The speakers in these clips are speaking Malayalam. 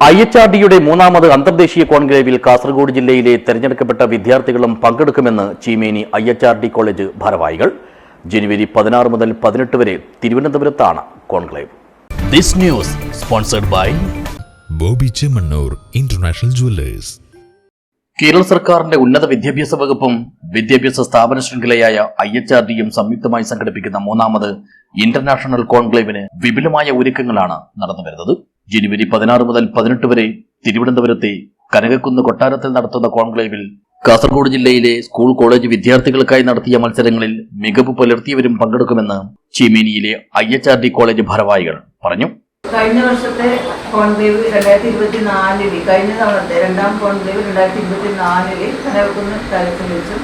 ഐ എച്ച് ആർ ഡിയുടെ മൂന്നാമത് അന്തർദേശീയ കോൺക്ലേവിൽ കാസർഗോഡ് ജില്ലയിലെ തെരഞ്ഞെടുക്കപ്പെട്ട വിദ്യാർത്ഥികളും പങ്കെടുക്കുമെന്ന് Cheemeni I H R D college ഭാരവാഹികൾ. ജനുവരി പതിനാറ് മുതൽ പതിനെട്ട് വരെ തിരുവനന്തപുരത്താണ് conclave this news sponsored by Boby Chemmanur international jewellers. Kerala സർക്കാരിന്റെ ഉന്നത വിദ്യാഭ്യാസ വകുപ്പും വിദ്യാഭ്യാസ സ്ഥാപന ശൃംഖലയായ ഐ എച്ച് ആർ ഡിയും സംയുക്തമായി സംഘടിപ്പിക്കുന്ന മൂന്നാമത് ഇന്റർനാഷണൽ കോൺക്ലേവിന് വിപുലമായ ഒരുക്കങ്ങളാണ് നടന്നുവരുന്നത്. ജനുവരി പതിനാറ് മുതൽ പതിനെട്ട് വരെ തിരുവനന്തപുരത്തെ കനകക്കുന്ന് കൊട്ടാരത്തിൽ നടത്തുന്ന കോൺക്ലേവിൽ കാസർഗോഡ് ജില്ലയിലെ സ്കൂൾ കോളേജ് വിദ്യാർത്ഥികൾക്കായി നടത്തിയ മത്സരങ്ങളിൽ മികവ് പുലർത്തിയവരും പങ്കെടുക്കുമെന്ന് ചീമേനിയിലെ I H R D college ഭാരവാഹികൾ പറഞ്ഞു. കഴിഞ്ഞ വർഷത്തെ കോൺക്ലേവ് രണ്ടായിരത്തി ഇരുപത്തി നാലിൽ കഴിഞ്ഞ തവണത്തെ രണ്ടാം കോൺക്ലേവ് രണ്ടായിരത്തി ഇരുപത്തി നാലിൽ കനകക്കുന്ന് സ്ഥലത്തിൽ വെച്ചും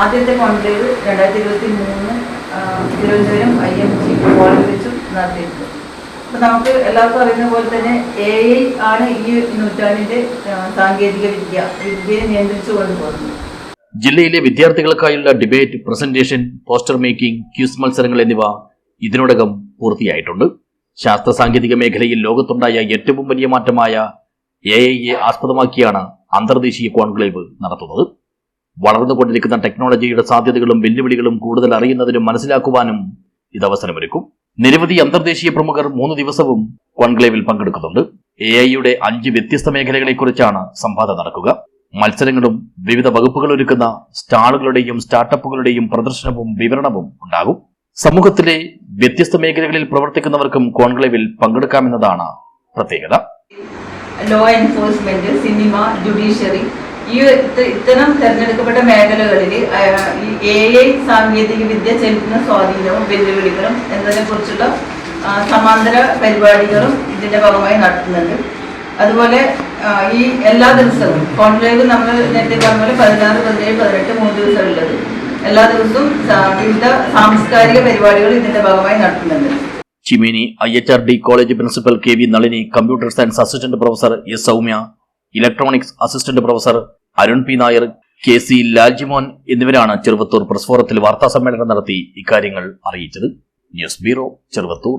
ആദ്യത്തെ കോൺക്ലേവ് രണ്ടായിരത്തി ഇരുപത്തി മൂന്ന് Thiruvananthapuram I M G college വെച്ചും നടത്തിയിട്ടുണ്ട്. നമുക്ക് എല്ലാവർക്കും അറിയുന്ന പോലെ തന്നെ എ ഐ ആണ് ഈ നൂറ്റാണ്ടിന്റെ സാങ്കേതിക വിദ്യ വിദ്യയെ നിയന്ത്രിച്ചു കൊണ്ടുപോകുന്നത്. ജില്ലയിലെ വിദ്യാർത്ഥികൾക്കായുള്ള debate presentation poster making quiz മത്സരങ്ങൾ എന്നിവ ഇതിനോടകം പൂർത്തിയായിട്ടുണ്ട്. ശാസ്ത്ര സാങ്കേതിക മേഖലയിൽ ലോകത്തുണ്ടായ ഏറ്റവും വലിയ മാറ്റമായ എ ഐയെ ആസ്പദമാക്കിയാണ് അന്തർദേശീയ കോൺക്ലേവ് നടത്തുന്നത്. വളർന്നുകൊണ്ടിരിക്കുന്ന ടെക്നോളജിയുടെ സാധ്യതകളും വെല്ലുവിളികളും കൂടുതൽ അറിയുന്നതിനും മനസ്സിലാക്കുവാനും ഇത് അവസരമൊരുക്കും. നിരവധി അന്തർദേശീയ പ്രമുഖർ മൂന്ന് ദിവസവും കോൺക്ലേവിൽ പങ്കെടുക്കുന്നുണ്ട്. എ ഐയുടെ അഞ്ച് വ്യത്യസ്ത മേഖലകളെക്കുറിച്ചാണ് സംവാദം നടക്കുക. മത്സരങ്ങളും വിവിധ വകുപ്പുകൾ ഒരുക്കുന്ന സ്റ്റാളുകളുടെയും സ്റ്റാർട്ടപ്പുകളുടെയും പ്രദർശനവും വിവരണവും ഉണ്ടാകും. സമൂഹത്തിലെ വ്യത്യസ്ത മേഖലകളിൽ പ്രവർത്തിക്കുന്നവർക്കും കോൺക്ലേവിൽ പങ്കെടുക്കാമെന്നതാണ് പ്രത്യേകത. ലോ എൻഫോഴ്സ്മെന്റ് സിനിമ ജുഡീഷ്യറി ഈ ഇത്തരം തെരഞ്ഞെടുക്കപ്പെട്ട മേഖലകളിൽ എ ഐ സാങ്കേതിക വിദ്യ ചെലുത്തുന്ന സ്വാധീനവും വെല്ലുവിളികളും എന്നതിനെ കുറിച്ചുള്ള സമാന്തര പരിപാടികളും ഇതിന്റെ ഭാഗമായി നടത്തുന്നുണ്ട്. അതുപോലെ ഈ എല്ലാ ദിവസവും കോൺക്ലേവ് നമ്മൾ നേരത്തെ പറഞ്ഞ പോലെ പതിനാറ് പതിനേഴ് പതിനെട്ട് മൂന്ന് ദിവസം ഉള്ളത്. എല്ലാ ദിവസവും വിവിധ സാംസ്കാരിക പരിപാടികൾ ഇതിന്റെ ഭാഗമായി നടത്തുന്നുണ്ട്. Cheemeni I H R D college principal K V Nalini computer science assistant professor S Soumya electronics assistant professor Arun P Nair K C Laljimon എന്നിവരാണ് ചെറുവത്തൂർ പ്രസ് ഫോറത്തിൽ വാർത്താ സമ്മേളനം നടത്തി ഇക്കാര്യങ്ങൾ അറിയിച്ചത്. News bureau Cheruvathur.